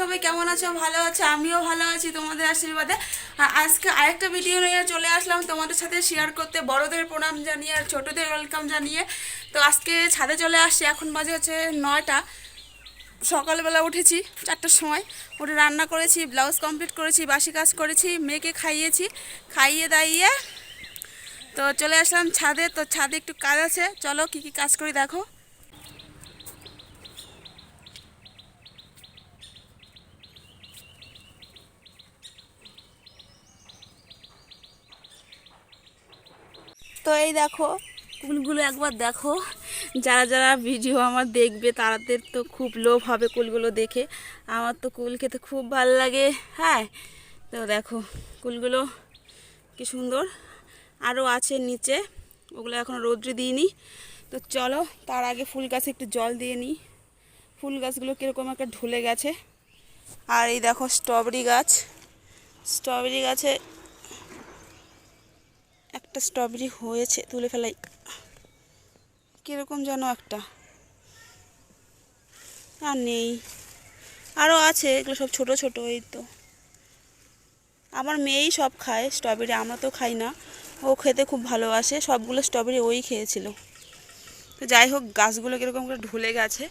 সবাই কেমন আছো? ভালো আছো? আমিও ভালো আছি তোমাদের আশীর্বাদে। আজকে আরেকটা ভিডিও নিয়ে চলে আসলাম তোমাদের সাথে শেয়ার করতে, বড়দের প্রণাম জানিয়ে আর ছোটদের ওয়েলকাম জানিয়ে। তো আজকে ছাদে চলে আসছি, এখন বাজে হচ্ছে নয়টা। সকালবেলা উঠেছি চারটার সময়, উঠে রান্না করেছি ব্লাউজ কমপ্লিট করেছি, বাসি কাজ করেছি, মেয়েকে খাইয়েছি, খাইয়ে দাইয়ে তো চলে আসলাম ছাদে। তো ছাদে একটু কাজ আছে, চলো কি কি কাজ করি দেখো। তো এই দেখো, কুলগুলো একবার দেখো। যারা যারা ভিডিও আমার দেখবে, তাদের তো খুব লোভ হবে কুলগুলো দেখে। আমার তো কুল খেতে খুব ভালো লাগে হ্যাঁ? তো দেখো, কুলগুলো কি সুন্দর। আরও আছে নিচে, ওগুলো এখন রৌদ্রে দিইনি। তো চলো, তার আগে ফুল গাছে একটু জল দিয়ে নিই। ফুল গাছগুলো কীরকম একটা ঢুলে গেছে। আর এই দেখো, স্ট্রবেরি গাছ। স্ট্রবেরি গাছে একটা স্ট্রবেরি হয়েছে, তুলে ফেলাই। কীরকম যেন একটা। আর নেই। আরও আছে, এগুলো সব ছোট ছোট, এই তো। আমার মেয়েই সব খায় স্ট্রবেরি আমরা তো খাই না। ও খেতে খুব ভালোবাসে, সবগুলো স্ট্রবেরি ওই খেয়েছিল। তো যাই হোক, গাছগুলো কীরকম করে ঢুলে গেছে।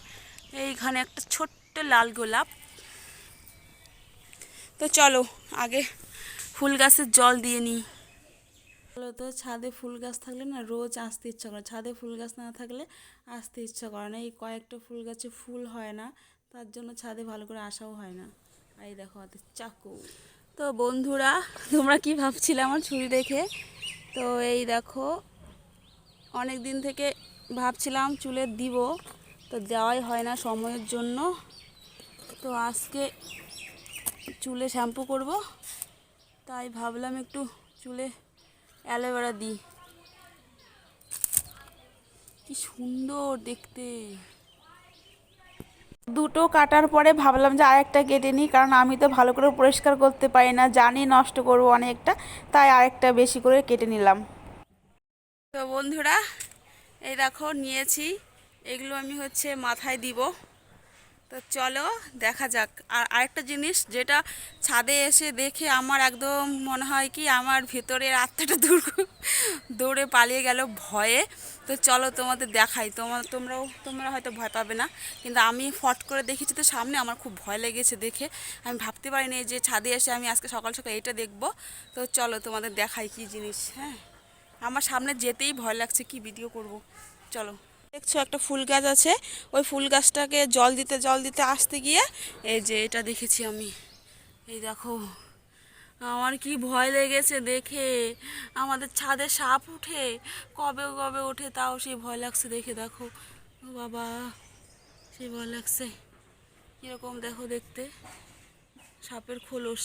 এইখানে একটা ছোট্ট লাল গোলাপ। তো চলো, আগে ফুল গাছের জল দিয়ে নিই। তো ছাদে ফুল গাছ থাকলে না রোজ আসতে ইচ্ছা করে ছাদে ফুল গাছ না থাকলে আসতে ইচ্ছা করে না। এই কয়েকটা ফুল গাছে ফুল হয় না, তার জন্য ছাদে ভালো করে আসাও হয় না। এই দেখো হাতে চাকু। তো বন্ধুরা, তোমরা কি ভাবছিলে আমার ছুরি দেখে? তো এই দেখো, অনেক দিন থেকে ভাবছিলাম চুলে দিব, তো দেওয়াই হয় না সময়ের জন্য। তো আজকে চুলে শ্যাম্পু করব, তাই ভাবলাম একটু চুলে অ্যালোভেরা দিই কি সুন্দর দেখতে। দুটো কাটার পরে ভাবলাম যে আরেকটা কেটে নিই, কারণ আমি তো ভালো করে পরিষ্কার করতে পারি না, জানি নষ্ট করব অনেকটা, তাই আরেকটা বেশি করে কেটে নিলাম। তো বন্ধুরা, এই দেখো নিয়েছি, এগুলো আমি হচ্ছে মাথায় দিব। তো চলো দেখা যাক। আর আরেকটা জিনিস যেটা ছাদে এসে দেখে আমার একদম মনে হয় কি আমার ভিতরের আত্মাটা দূর দৌড়ে পালিয়ে গেল ভয়ে। তো চলো তোমাদের দেখাই। তোমার তোমরাও তোমরা হয়তো ভয় পাবে না। কিন্তু আমি ফট করে দেখেছি তো সামনে। আমার খুব ভয় লেগেছে দেখে। আমি ভাবতে পারিনি যে ছাদে এসে আমি আজকে সকাল সকাল এটা দেখব। তো চলো তোমাদের দেখাই কি জিনিস হ্যাঁ? আমার সামনে যেতেই ভয় লাগছে, কি ভিডিও করব? চলো। দেখছ একটা ফুল গাছ আছে। ওই ফুল গাছটাকে জল দিতে জল দিতে আসতে গিয়ে এই যে এটা দেখেছি আমি। এই দেখো, আমার কি ভয় লেগেছে দেখে। আমাদের ছাদে সাপ উঠে, কবে কবে ওঠে তাও সেই ভয় লাগছে দেখে দেখো। বাবা, সেই ভয় লাগছে। কীরকম দেখো দেখতে, সাপের খোলস।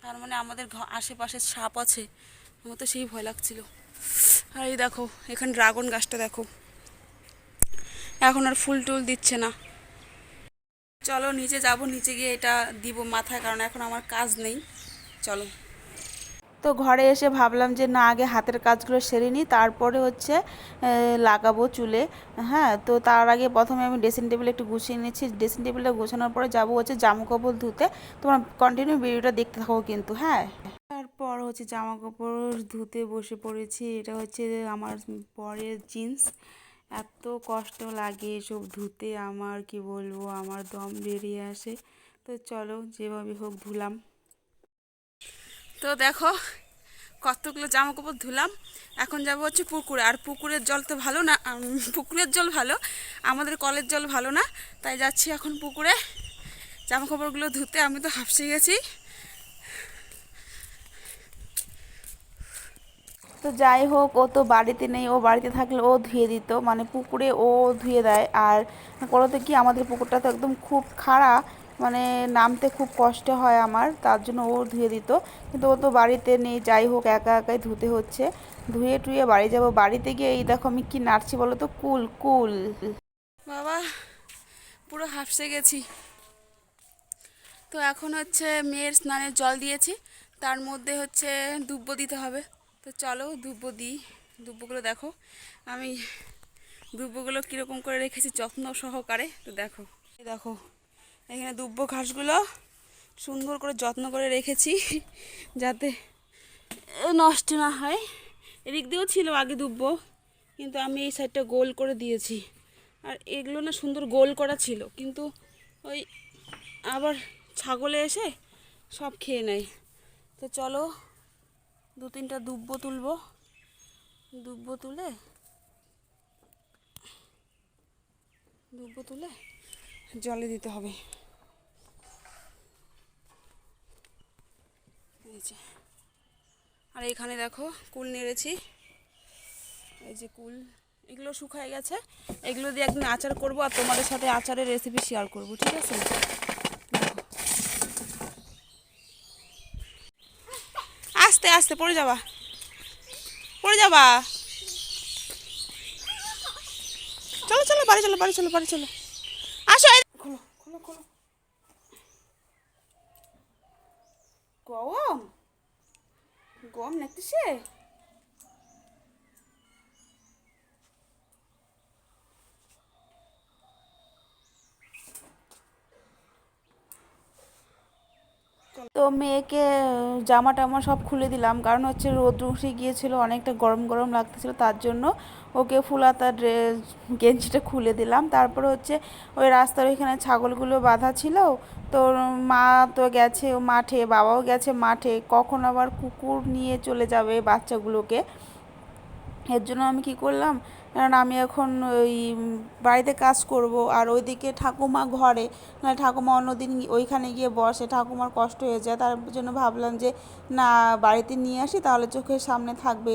তার মানে আমাদের আশেপাশে সাপ আছে। আমার তো সেই ভয় লাগছিল। আর এই দেখো, এখানে ড্রাগন গাছটা দেখো। এখন আর ফুল টুল দিচ্ছে না। চলো নিচে যাব, নিচে গিয়ে এটা দিব মাথায়, কারণ এখন আমার কাজ নেই। চলো। তো ঘরে এসে ভাবলাম যে না, আগে হাতের কাজগুলো সেরে নিই, তারপরে হচ্ছে লাগাবো চুলে। হ্যাঁ তো তার আগে প্রথমে আমি ড্রেসিং টেবিল একটু গুছিয়ে নিচ্ছি ড্রেসিং টেবিলটা গোছানোর পরে যাব হচ্ছে জামা কাপড় ধুতে। তোমার কন্টিনিউ ভিডিওটা দেখতে থাকো কিন্তু হ্যাঁ। তারপর হচ্ছে জামা কাপড় ধুতে বসে পড়েছি। এটা হচ্ছে আমার পরের জিন্স এত কষ্ট লাগে এসব ধুতে, আমার কি বলব, আমার দম বেরিয়ে আসে। তো চলো যেভাবে হোক ধুলাম। তো দেখো, কতগুলো জামা কাপড় ধুলাম। এখন যাব হচ্ছে পুকুরে। আর পুকুরের জল তো ভালো না পুকুরের জল ভালো, আমাদের কলের জল ভালো না। তাই যাচ্ছি এখন পুকুরে জামা কাপড়গুলো ধুতে। আমি তো হাফসে গেছি। তো যাই হোক, ও তো বাড়িতে নেই, ও বাড়িতে থাকলে ও ধুয়ে দিত। মানে পুকুরে ও ধুয়ে দেয়। আর বলতে কি, আমাদের পুকুরটা তো একদম খুব খাড়া মানে নামতে খুব কষ্ট হয় আমার, তার জন্য ও ধুয়ে দিত। কিন্তু ও তো বাড়িতে নেই, যাই হোক, একা একাই ধুতে হচ্ছে। ধুয়ে টুয়ে বাড়ি যাব। বাড়িতে গিয়ে এই দেখো আমি কি নাড়ছি বলো তো? কুল কুল। বাবা, পুরো হাফসে গেছি। তো এখন হচ্ছে মেয়ের স্নানের জল দিয়েছি। তার মধ্যে হচ্ছে দুব্বো দিতে হবে। তো চলো দুব্বো দিই। দুব্বোগুলো দেখো, আমি দুব্বোগুলো কীরকম করে রেখেছি যত্ন সহকারে। তো দেখো দেখো, এখানে দুব্বো ঘাসগুলো সুন্দর করে যত্ন করে রেখেছি, যাতে নষ্ট না হয়। এদিক দিয়েও ছিল আগে দুব্বো কিন্তু আমি এই সাইডটা গোল করে দিয়েছি। আর এগুলো না সুন্দর গোল করা ছিল, কিন্তু ওই আবার ছাগলে এসে সব খেয়ে নেয়। তো চলো দু তিনটা দুব্বো তুলবো। দুব্বো তুলে দুব্বো তুলে জলে দিতে হবে। আর এখানে দেখো কুল নেড়েছি। এই যে কুল, এগুলো শুকায় গেছে। এগুলো দিয়ে একদিন আচার করব আর তোমাদের সাথে আচারের রেসিপি শেয়ার করব, ঠিক আছে দেখো। আস্তে আস্তে পড়ে যাবা। পড়ে যাবা। চলো চলো বাড়ি চলো বাড়ি চলো বাড়ি চলো আসো এই- খোলো খোলো খোলো গম গম নাকতেছে তো মেয়েকে জামা টামা সব খুলে দিলাম। কারণ হচ্ছে রোদ উঠে গিয়েছিল, অনেকটা গরম গরম লাগতেছিল, তার জন্য ওকে ফুলাতা ড্রেস, গেঞ্জিটা খুলে দিলাম। তারপর হচ্ছে ওই রাস্তার ওইখানে ছাগলগুলো বাঁধা ছিল। তো মা তো গেছে মাঠে, বাবাও গেছে মাঠে। কখন আবার কুকুর নিয়ে চলে যাবে বাচ্চাগুলোকে? এর জন্য আমি কি করলাম? কারণ আমি এখন ওই বাড়িতে কাজ করব, আর ওইদিকে ঠাকুমা ঘরে। না ঠাকুমা অন্যদিন ওইখানে গিয়ে বসে। ঠাকুমার কষ্ট হয়ে যায়, তার জন্য ভাবলাম যে, না, বাড়িতে নিয়ে আসি, তাহলে চোখের সামনে থাকবে।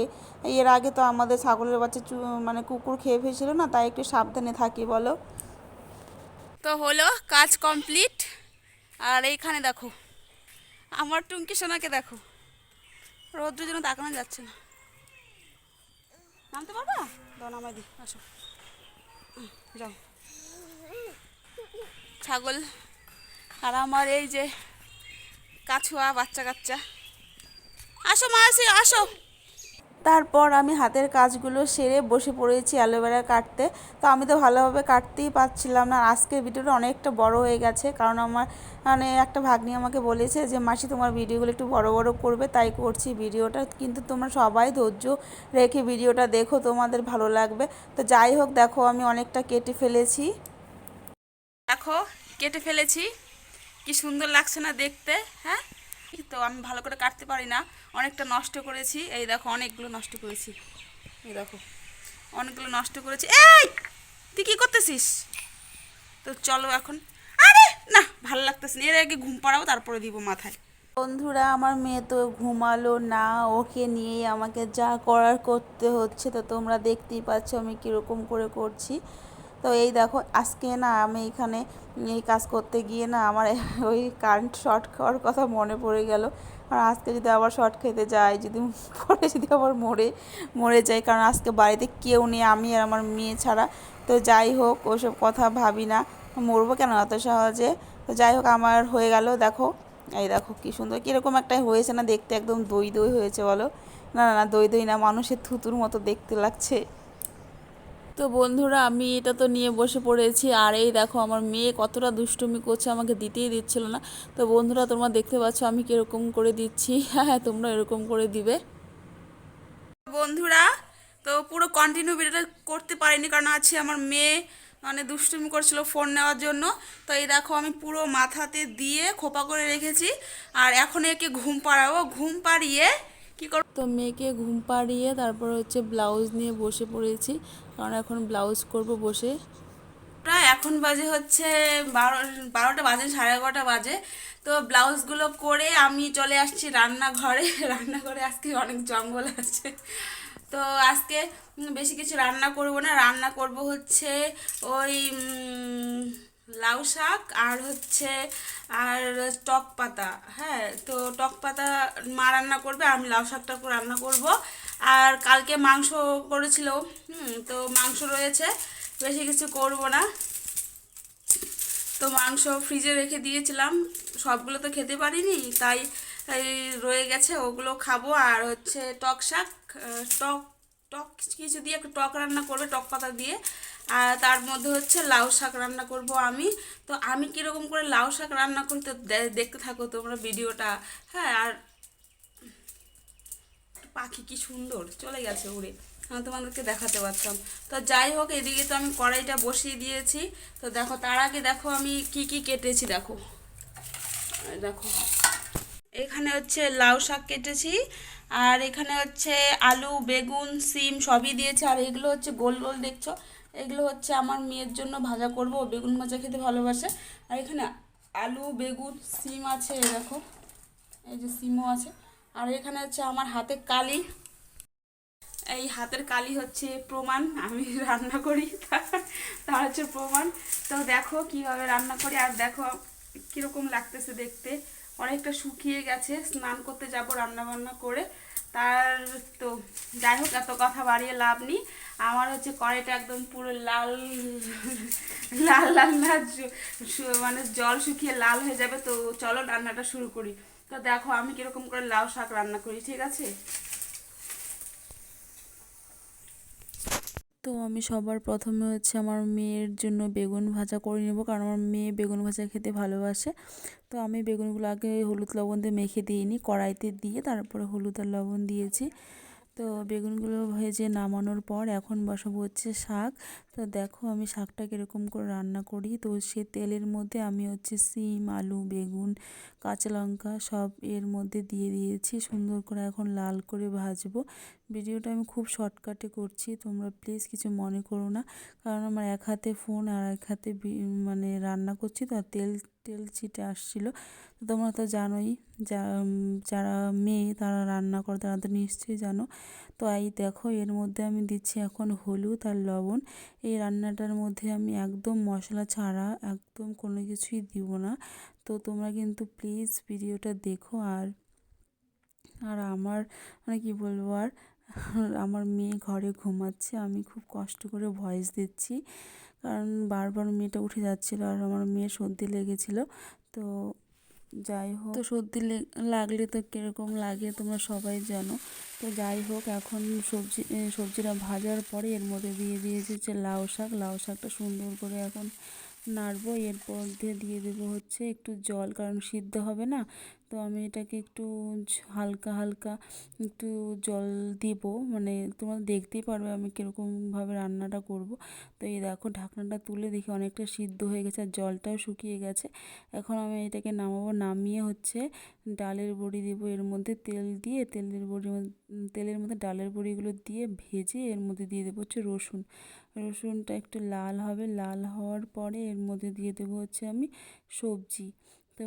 এর আগে তো আমাদের ছাগলের বাচ্চা মানে কুকুর খেয়ে ফেলছিল না, তাই একটু সাবধানে থাকি, বলো? তো হলো কাজ কমপ্লিট। আর এইখানে দেখো, আমার টুঙ্কি সোনাকে দেখো। রৌদ্রের জন্য তাকানো যাচ্ছে না। নামতে পারবা? দাও নামাই দি, আসো। যাও। ছাগল, আর আমার এই যে কাছুয়া বাচ্চা কাচ্চা। আসো মা আসো। তারপর আমি হাতের কাজগুলো সেরে বসে পড়েছি অ্যালোভেরা কাটতে। তো আমি তো ভালোভাবে কাটতেই পারছিলাম না। আজকের ভিডিওটা অনেকটা বড় হয়ে গেছে, কারণ আমার মানে একটা ভাগ্নি আমাকে বলেছে যে, মাসি, তোমার ভিডিওগুলো একটু বড় বড় করবে। তাই করছি ভিডিওটা। কিন্তু তোমরা সবাই ধৈর্য রেখে ভিডিওটা দেখো, তোমাদের ভালো লাগবে। তো যাই হোক, দেখো, আমি অনেকটা কেটে ফেলেছি। দেখো, কেটে ফেলেছি। কি সুন্দর লাগছে না দেখতে হ্যাঁ? তো আমি ভালো করে কাটতে পারি না। অনেকটা নষ্ট করেছি। এই দেখো, অনেকগুলো নষ্ট করেছি। এই দেখো, অনেকগুলো নষ্ট করেছি। এই, তুই কী করতেছিস? তো চলো এখন। আরে, না, ভালো লাগতেছে না। এর আগে ঘুম পাড়াবো, তারপরে দিব মাথায়। বন্ধুরা, আমার মেয়ে তো ঘুমালো না। ওকে নিয়েই আমাকে যা করার করতে হচ্ছে, তো তোমরা দেখতেই পাচ্ছ আমি কীরকম করে করছি। তো এই দেখো, আজকে না আমি এখানে এই কাজ করতে গিয়ে না আমার ওই কারেন্ট শর্ট খাওয়ার কথা মনে পড়ে গেল। আর আজকে যদি আবার শর্ট খেতে যাই, যদি পরে যদি আবার মরে মরে যাই, কারণ আজকে বাড়িতে কেউ নেই, আমি আর আমার মেয়ে ছাড়া। তো যাই হোক, ওসব কথা ভাবি না। মরবো কেন এত সহজে? তো যাই হোক, আমার হয়ে গেল, দেখো। এই দেখো, কি সুন্দর, কীরকম একটা হয়েছে না দেখতে, একদম দই দই হয়েছে বলো। না না না, দই দই না, মানুষের থুতুর মতো দেখতে লাগছে। তো বন্ধুরা, আমি এটা তো নিয়ে বসে পড়েছি। আর এই দেখো, আমার মেয়ে কতটা দুষ্টুমি করছে, আমাকে দিতেই দিচ্ছিল না। তো বন্ধুরা, তোমরা দেখতে পাচ্ছ আমি কীরকম করে দিচ্ছি। হ্যাঁ হ্যাঁ তোমরা এরকম করে দিবে। বন্ধুরা, তো পুরো কন্টিনিউ ভিডিওটা করতে পারিনি, কারণ আছে আমার মেয়ে মানে দুষ্টুমি করছিল ফোন নেওয়ার জন্য। তো এই দেখো, আমি পুরো মাথাতে দিয়ে খোপা করে রেখেছি। আর এখন একে ঘুম পাড়াবো। ঘুম পাড়িয়ে কি করব তো মেয়েকে ঘুম পাড়িয়ে তারপর হচ্ছে ব্লাউজ নিয়ে বসে পড়েছি। কারণ এখন ব্লাউজ করব বসে। প্রায় এখন বাজে হচ্ছে বারো বারোটা বাজে সাড়ে এগারোটা বাজে। তো ব্লাউজগুলো করে আমি চলে আসছি রান্নাঘরে। রান্নাঘরে আজকে অনেক জঙ্গল আছে। তো আজকে বেশি কিছু রান্না করব না। রান্না করব হচ্ছে ওই লাউ শাক আর হচ্ছে, আর টক পাতা হ্যাঁ? তো টক পাতা মা রান্না করবে, আমি লাউ শাকটা রান্না করব। আর কালকে মাংস করেছিল তো মাংস রয়েছে, বেশি কিছু করব না। তো মাংস ফ্রিজে রেখে দিয়েছিলাম, সবগুলো তো খেতে পারিনি, তাই রয়ে গেছে, ওগুলো খাব। আর হচ্ছে টক শাক টক টক কিছু দিয়ে একটু টক রান্না করবে, টক পাতা দিয়ে। আর তার মধ্যে হচ্ছে লাউ শাক রান্না করব আমি। তো আমি কীরকম করে লাউ শাক রান্না করি তো দেখতে থাকো তোমরা ভিডিওটা। হ্যাঁ আর পাখি কি সুন্দর, চলে গেছে উড়ে। তোমাদেরকে দেখাতে পারতাম। তো যাই হোক, এদিকে তো আমি কড়াইটা বসিয়ে দিয়েছি। তো দেখো, তার আগে দেখো আমি কি কি কেটেছি, দেখো। দেখো। এখানে হচ্ছে লাউ শাক কেটেছি, আর এখানে হচ্ছে আলু, বেগুন, সিম সবই দিয়েছি। আর এগুলো হচ্ছে গোল গোল, দেখছ? এগুলো হচ্ছে আমার মেয়ের জন্য ভাজা করব বেগুন ভাজা খেতে ভালোবাসে। আর এখানে আলু, বেগুন, সিম আছে দেখো, এই যে সিমও আছে। আর এখানে হচ্ছে আমার হাতে কালি। এই হাতের কালি হচ্ছে প্রমাণ, আমি রান্না করি, তার হচ্ছে প্রমাণ। তো দেখো কীভাবে রান্না করি, আর দেখো কীরকম লাগতেছে দেখতে। অনেকটা শুকিয়ে গেছে, স্নান করতে যাব রান্না বান্না করে। তার তো যাই হোক, এত কথা বাড়িয়ে লাভ নেই। আমার হচ্ছে কড়াইটা একদম পুরো লাল লাল লাল না মানে জল শুকিয়ে লাল হয়ে যাবে। তো চলো রান্নাটা শুরু করি। তো দেখো আমি কীরকম করে লাউ শাক রান্না করি, ঠিক আছে? তো আমি সবার প্রথমে হচ্ছে আমার মেয়ের জন্য বেগুন ভাজা করে নেব, কারণ আমার মেয়ে বেগুন ভাজা খেতে ভালোবাসে। তো আমি বেগুনগুলো আগে হলুদ লবণ দিয়ে মেখে দিইনি, কড়াইতে দিয়ে তারপরে হলুদ আর লবণ দিয়েছি। তো বেগুনগুলো ভেজে নামানোর পর এখন বসাবো হচ্ছে শাক। তো দেখো আমি শাকটা কীরকম করে রান্না করি। তো সে তেলের মধ্যে আমি হচ্ছে সিম, আলু, বেগুন, কাঁচা লঙ্কা সব এর মধ্যে দিয়ে দিয়েছি। সুন্দর করে এখন লাল করে ভাজবো। ভিডিওটা আমি খুব শর্টকাটে করছি, তোমরা প্লিজ কিছু মনে করো না। কারণ আমার এক হাতে ফোন আর এক হাতে মানে রান্না করছি, তো তেল তেল ছিটে আসছিল। তো তোমরা তো জানোই যারা মেয়ে, তারা রান্না করে, তারা তো নিশ্চয়ই জানো। তো এই দেখো, এর মধ্যে আমি দিচ্ছি এখন হলুদ আর লবণ। এই রান্নাটার মধ্যে আমি একদম মশলা ছাড়া একদম কোনো কিছুই দিব না। তো তোমরা কিন্তু প্লিজ ভিডিওটা দেখো। আর আর আমার মানে কি বলব আর আমার মেয়ে ঘরে ঘুমাচ্ছে, আমি খুব কষ্ট করে ভয়েস দিচ্ছি। কারণ বারবার মেয়েটা উঠে যাচ্ছিল আর আমার মেয়ে সর্দি লেগেছিল। তো যাই হোক, তো সর্দি লাগলে তো কীরকম লাগে তোমরা সবাই জানো। তো যাই হোক, এখন সবজি সবজিটা ভাজার পরে এর মধ্যে দিয়ে দিয়েছি হচ্ছে লাউ শাক। লাউ শাকটা সুন্দর করে এখন নাড়বো, এরপর দিয়ে দেবো হচ্ছে একটু জল, কারণ সিদ্ধ হবে না। তো আমি এটাকে একটু হালকা হালকা একটু জল দিব। মানে তোমরা দেখতেই পারবে আমি কীরকমভাবে রান্নাটা করব। তো এই দেখো ঢাকনাটা তুলে দেখি অনেকটা সিদ্ধ হয়ে গেছে আর জলটাও শুকিয়ে গেছে। এখন আমি এটাকে নামাবো, নামিয়ে হচ্ছে ডালের বড়ি দিব। এর মধ্যে তেল দিয়ে, তেলের বড়ি তেলের মধ্যে ডালের বড়িগুলো দিয়ে ভেজে এর মধ্যে দিয়ে দেবো হচ্ছে রসুন। রসুনটা একটু লাল হবে, লাল হওয়ার পরে এর মধ্যে দিয়ে দেবো হচ্ছে আমি সবজি। তো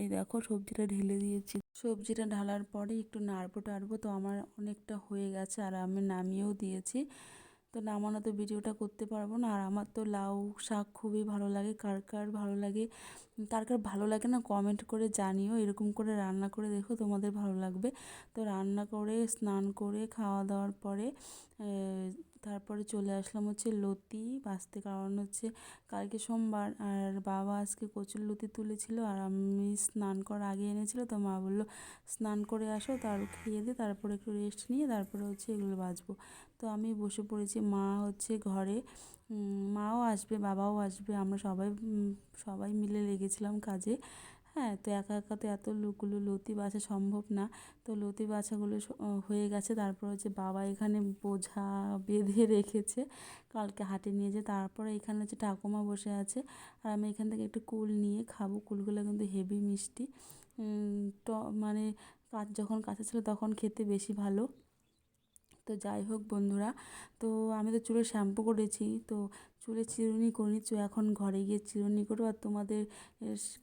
এই দেখো সবজিটা ঢেলে দিয়েছি। সবজিটা ঢালার পরে একটু নাড়বো টাড়বো তো আমার অনেকটা হয়ে গেছে আর আমি নামিয়েও দিয়েছি। তো নামানো তো ভিডিওটা করতে পারব না। আর আমার তো লাউ শাক খুবই ভালো লাগে। কার কার ভালো লাগে? কার কার ভালো লাগে না কমেন্ট করে জানিও। এরকম করে রান্না করে দেখো, তোমাদের ভালো লাগবে। তো রান্না করে, স্নান করে, খাওয়া দাওয়ার পরে তারপরে চলে আসলাম হচ্ছে লতি। বাঁচতে কারণ হচ্ছে কালকে সোমবার। আর বাবা আজকে কচুর লতি তুলেছিল। আর আমি স্নান করার আগে এনেছিল। তো মা বলল, স্নান করে আসো তার খেয়ে দিয়ে তারপরে একটু রেস্ট নিয়ে, তারপরে হচ্ছে এগুলো বাজবো তো আমি বসে পড়েছি, মা হচ্ছে ঘরে। মাও আসবে, বাবাও আসবে, আমরা সবাই সবাই মিলে লেগেছিলাম কাজে। হ্যাঁ তো একা একা তো এত লোকগুলো, লতি বাছা সম্ভব না। তো লতি বাছাগুলো হয়ে গেছে, তারপর হচ্ছে বাবা এখানে বোঝা বেঁধে রেখেছে, কালকে হাটে নিয়ে যে তারপরে এখানে হচ্ছে ঠাকুমা বসে আছে, আর আমি এখান থেকে একটু কুল নিয়ে খাব। কুলগুলো কিন্তু হেভি মিষ্টি। ট মানে কাজ যখন কাঁচা ছিল তখন খেতে বেশি ভালো। তো যাই হোক বন্ধুরা, তো আমি তো চুলে শ্যাম্পু করেছি, তো চুলে চিরুনি করিনি, তো এখন ঘরে গিয়ে চিরুনি করব আর তোমাদের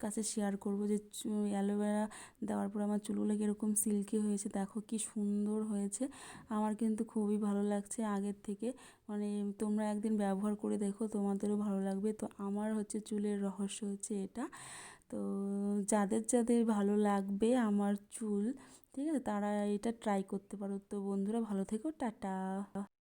কাছে শেয়ার করব যে অ্যালোভেরা দেওয়ার পর আমার চুলগুলো কীরকম সিল্কি হয়েছে, দেখো কি সুন্দর হয়েছে, আমার কিন্তু খুবই ভালো লাগছে আগের থেকে মানে তোমরা একদিন ব্যবহার করে দেখো, তোমাদেরও ভালো লাগবে, তো আমার হচ্ছে চুলের রহস্য হচ্ছে এটা, তো যাদের যাদের ভালো লাগবে আমার চুল ঠিক আছে তারা এটা ট্রাই করতে পারো। তো বন্ধুরা ভালো থেকো টাটা।